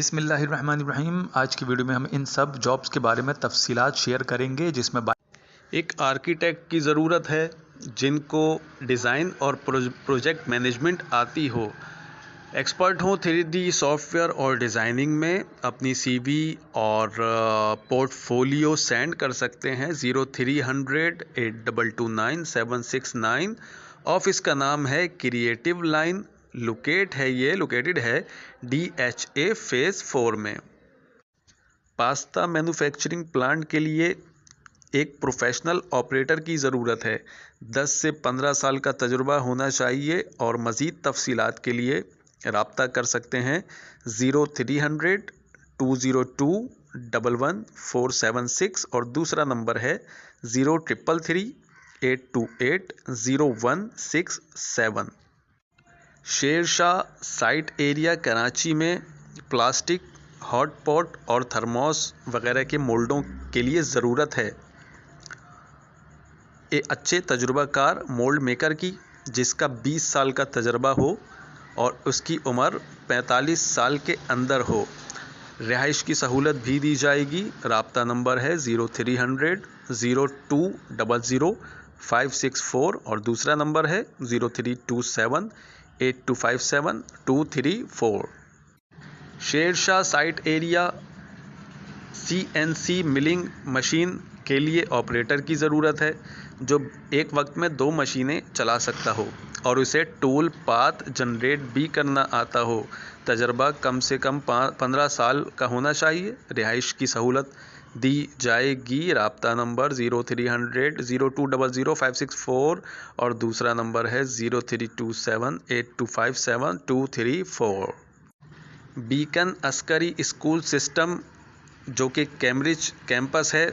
बिसमीम आज की वीडियो में हम इन सब जॉब्स के बारे में तफसीलात शेयर करेंगे, जिसमें एक आर्किटेक्ट की ज़रूरत है, जिनको डिज़ाइन और प्रोजेक्ट मैनेजमेंट आती हो। एक्सपर्ट हो थ्री सॉफ्टवेयर और डिज़ाइनिंग में, अपनी सीवी और पोर्टफोलियो सेंड कर सकते हैं। Zero three hundred eight double two nine seven six nine. Office का नाम है क्रिएटिव लाइन। लोकेट है ये लोकेटेड है D H A phase four में। पास्ता मैन्युफैक्चरिंग प्लांट के लिए एक प्रोफेशनल ऑपरेटर की ज़रूरत है। 10 से 15 साल का तजुर्बा होना चाहिए और मज़ीद तफसीलात के लिए रबता कर सकते हैं zero three hundred, two zero two, double one, four seven six और दूसरा नंबर है zero triple three, eight two eight, zero one six seven. Sher Shah site area Karachi में प्लास्टिक हॉट पॉट और थर्मोस वगैरह के मोल्डों के लिए ज़रूरत है। एक अच्छे तजुर्बाकार मोल्ड मेकर की, जिसका 20 साल का तजर्बा हो और उसकी उम्र 45 साल के अंदर हो। रिहाइश की सहूलत भी दी जाएगी। रबता नंबर है zero three hundred, zero two double zero, five six four और दूसरा नंबर है zero three two seven. Eight two five seven two three four Sher Shah site area C N C milling machine के लिए operator की ज़रूरत है, जो एक वक्त में दो मशीनें चला सकता हो और उसे टूल पाथ जनरेट भी करना आता हो। तजर्बा कम से कम पंद्रह साल का होना चाहिए, रिहाइश की सहूलत दी जाएगी। रबता number zero three hundred, zero two double zero, five six four और दूसरा नंबर है zero three two seven, eight two five seven, two three four. Beacon Askari school system, जो कि कैम्ब्रिज कैंपस है,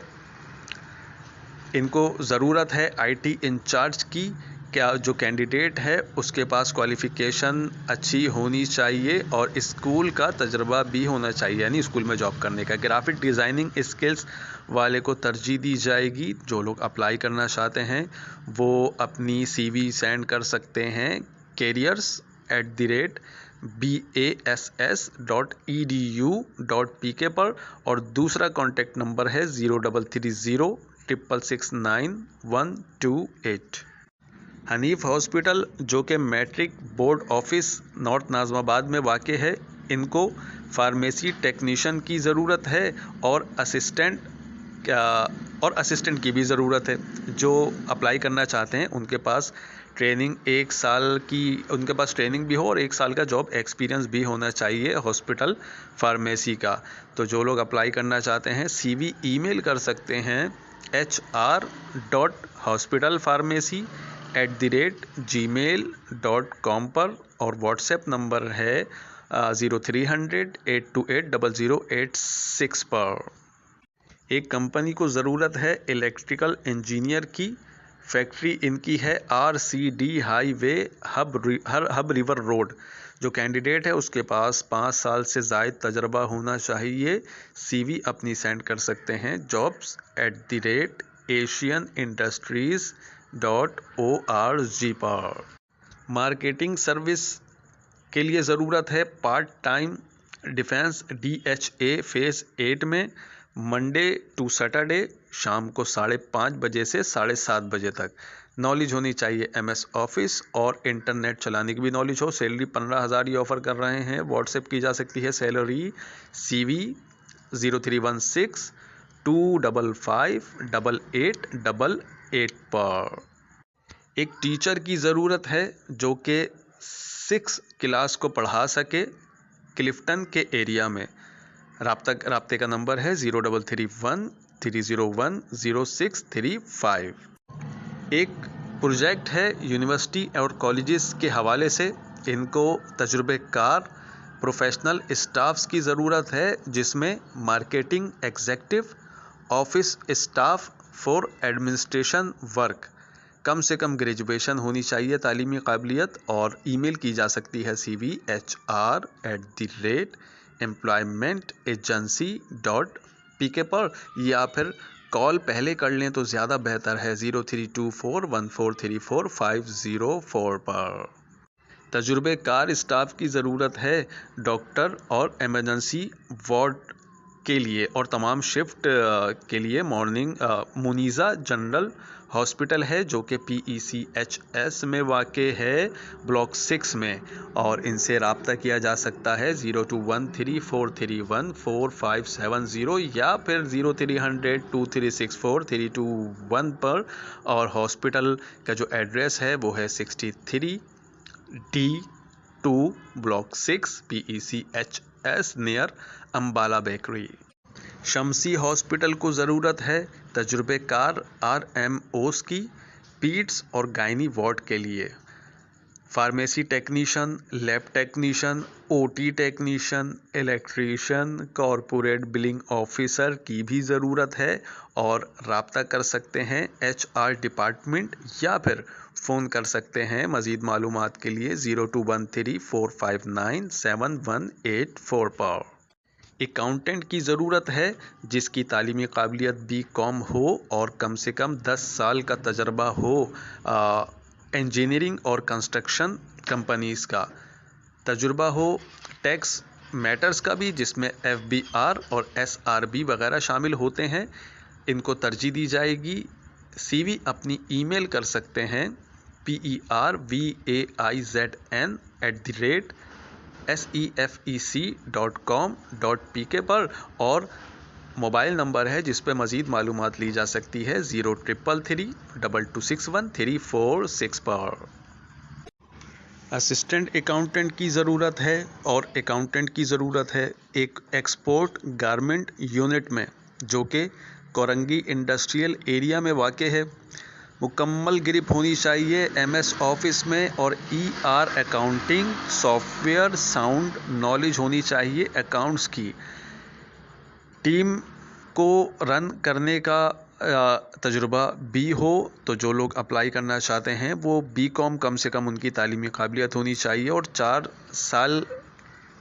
इनको ज़रूरत है आईटी इंचार्ज की। क्या जो कैंडिडेट है, उसके पास क्वालिफ़िकेशन अच्छी होनी चाहिए और स्कूल का तजर्बा भी होना चाहिए, यानी स्कूल में जॉब करने का। ग्राफिक डिज़ाइनिंग स्किल्स वाले को तरजीह दी जाएगी। जो लोग अप्लाई करना चाहते हैं, वो अपनी सीवी सेंड कर सकते हैं। Careers at the rate B A S S dot E D U dot P K पर और दूसरा कॉन्टैक्ट नंबर है zero double three zero triple six nine one two eight Hanif hospital, जो कि matric board office, north Nazimabad में वाक़ है। इनको फार्मेसी टेक्नीशियन की ज़रूरत है और असिस्टेंट और असिस्टेंट की भी ज़रूरत है। जो अप्लाई करना चाहते हैं, उनके पास ट्रेनिंग एक साल की, उनके पास ट्रेनिंग भी हो और एक साल का जॉब एक्सपीरियंस भी होना चाहिए हॉस्पिटल फार्मेसी का। तो जो लोग अप्लाई करना चाहते हैं सीवी ईमेल कर सकते हैं H R dot hospital pharmacy at the rate G mail dot com पर और व्हाट्सएप नंबर है zero three hundred eight two eight double zero eight six पर। एक कंपनी को ज़रूरत है इलेक्ट्रिकल इंजीनियर की फैक्ट्री इनकी है R C D highway Hub हर हब रिवर रोड जो कैंडिडेट है उसके पास पाँच साल से जायद तजर्बा होना चाहिए सीवी अपनी सेंड कर सकते हैं। Jobs at the rate Asian industries dot O R G पर। मार्केटिंग सर्विस के लिए ज़रूरत है part time defence D H A phase eight में, मंडे टू सैटरडे शाम को साढ़े पाँच बजे से साढ़े सात बजे तक। नॉलेज होनी चाहिए एम एस ऑफ़िस और इंटरनेट चलाने की भी नॉलेज हो। सैलरी पंद्रह हज़ार ही ऑफ़र कर रहे हैं। व्हाट्सएप की जा सकती है salary C V zero three one six two double five double eight double eight पर एक टीचर की ज़रूरत है जो कि सिक्स क्लास को पढ़ा सके क्लिफ्टन के एरिया में। रबता रबते का नंबर है zero double three one three zero one zero six three five एक प्रोजेक्ट है यूनिवर्सिटी और कॉलेजेस के हवाले से। इनको तजुर्बेकार प्रोफेशनल स्टाफ्स की ज़रूरत है जिसमें marketing executive office staff for administration work कम से कम ग्रेजुएशन होनी चाहिए, तालीमी काबिलियत और ईमेल की जा सकती है C V H R at the rate employment agency dot P K पर। या फिर कॉल पहले कर लें तो ज़्यादा बेहतर है zero three two four one four three four five zero four पर। तजुर्बेकार स्टाफ की ज़रूरत है, डॉक्टर और एमरजेंसी वार्ड के लिए और तमाम शिफ्ट के लिए मॉर्निंग मुनीज़ा जनरल हॉस्पिटल है जो कि P E C H S में वाक़ है, ब्लॉक सिक्स में। और इनसे रबता किया जा सकता है zero two one three four three one four five seven zero या फिर zero three hundred two three six four three two one पर। और हॉस्पिटल का जो एड्रेस है वो है sixty three D two block six P E C H S near Ambala bakery Shamsi hospital को ज़रूरत है तजुर्बेकार आर एम ओस की पीट्स और गायनी वार्ड के लिए। Pharmacy technician, lab technician, OT technician, electrician, corporate billing officer की भी ज़रूरत है और रबता कर सकते हैं एच आर डिपार्टमेंट या फिर फ़ोन कर सकते हैं मज़ीद मालूम के लिए zero two one three four five nine seven one eight four पर। अकाउंटेंट की ज़रूरत है, जिसकी तालीमी काबिलियत बी कॉम हो और कम से कम दस साल का तजर्बा हो इंजीनियरिंग और कंस्ट्रक्शन कंपनीज़ का तजुर्बा हो टैक्स मैटर्स का भी, जिसमें एफ़ बी आर और एस आर बी वगैरह शामिल होते हैं, इनको तरजीह दी जाएगी। सी वी अपनी ईमेल कर सकते हैं P E R V A I Z N at the rate S E F E C dot com dot P K पर, और मोबाइल नंबर है जिस पर मज़ीद मालूम ली जा सकती है zero triple three, double two six one, three four six पर। असिस्टेंट अकाउंटेंट की ज़रूरत है और अकाउंटेंट की ज़रूरत है एक एक्सपोर्ट गारमेंट यूनिट में, जो कि कोरंगी इंडस्ट्रियल एरिया में वाक़ है। मुकम्मल ग्रिप होनी चाहिए एमएस ऑफ़िस में और E R accounting software sound knowledge होनी चाहिए अकाउंट्स की। टीम को रन करने का तजुर्बा बी हो तो जो लोग अप्लाई करना चाहते हैं, वो बी कॉम कम से कम उनकी तालीमी काबिलियत होनी चाहिए और चार साल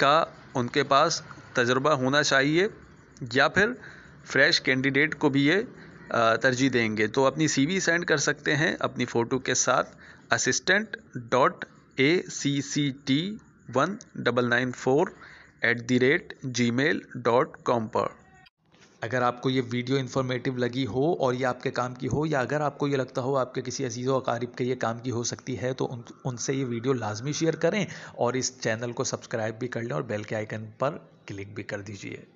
का उनके पास तजुर्बा होना चाहिए, या फिर फ्रेश कैंडिडेट को भी ये तरजीह देंगे। तो अपनी सीवी सेंड कर सकते हैं अपनी फ़ोटो के साथ assistant dot A C C T one double nine four at the rate G mail dot com पर। अगर आपको ये वीडियो इन्फॉर्मेटिव लगी हो और ये आपके काम की हो, या अगर आपको ये लगता हो आपके किसी अज़ीज़ वकारीब के ये काम की हो सकती है तो उन, उनसे ये वीडियो लाजमी शेयर करें और इस चैनल को सब्सक्राइब भी कर लें और बेल के आइकन पर क्लिक भी कर दीजिए।